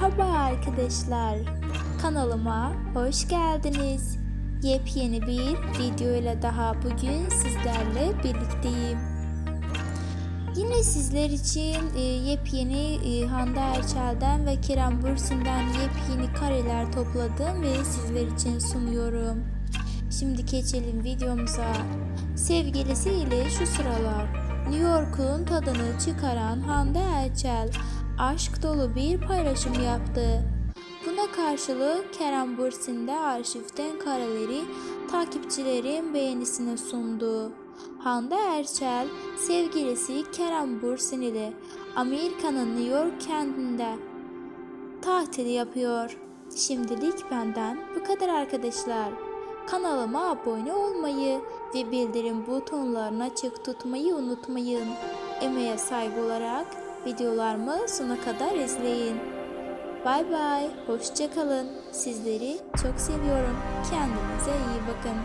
Merhaba arkadaşlar. Kanalıma hoş geldiniz. Yepyeni bir video ile daha bugün sizlerle birlikteyim. Yine sizler için e, yepyeni e, Hande Erçel'den ve Kerem Bürsin'den yepyeni kareler topladım ve sizler için sunuyorum. Şimdi geçelim videomuza. Sevgilisiyle şu sıralar New York'un tadını çıkaran Hande Erçel aşk dolu bir paylaşım yaptı. Buna karşılık Kerem Bürsin de arşivden kareleri takipçilerin beğenisine sundu. Hande Erçel sevgilisi Kerem Bürsin ile Amerika'nın New York kentinde tatil yapıyor. Şimdilik benden bu kadar arkadaşlar. Kanalıma abone olmayı ve bildirim butonlarını açık tutmayı unutmayın. Emeğe saygı olarak videolarımı sona kadar izleyin. Bay bay, hoşçakalın. Sizleri çok seviyorum. Kendinize iyi bakın.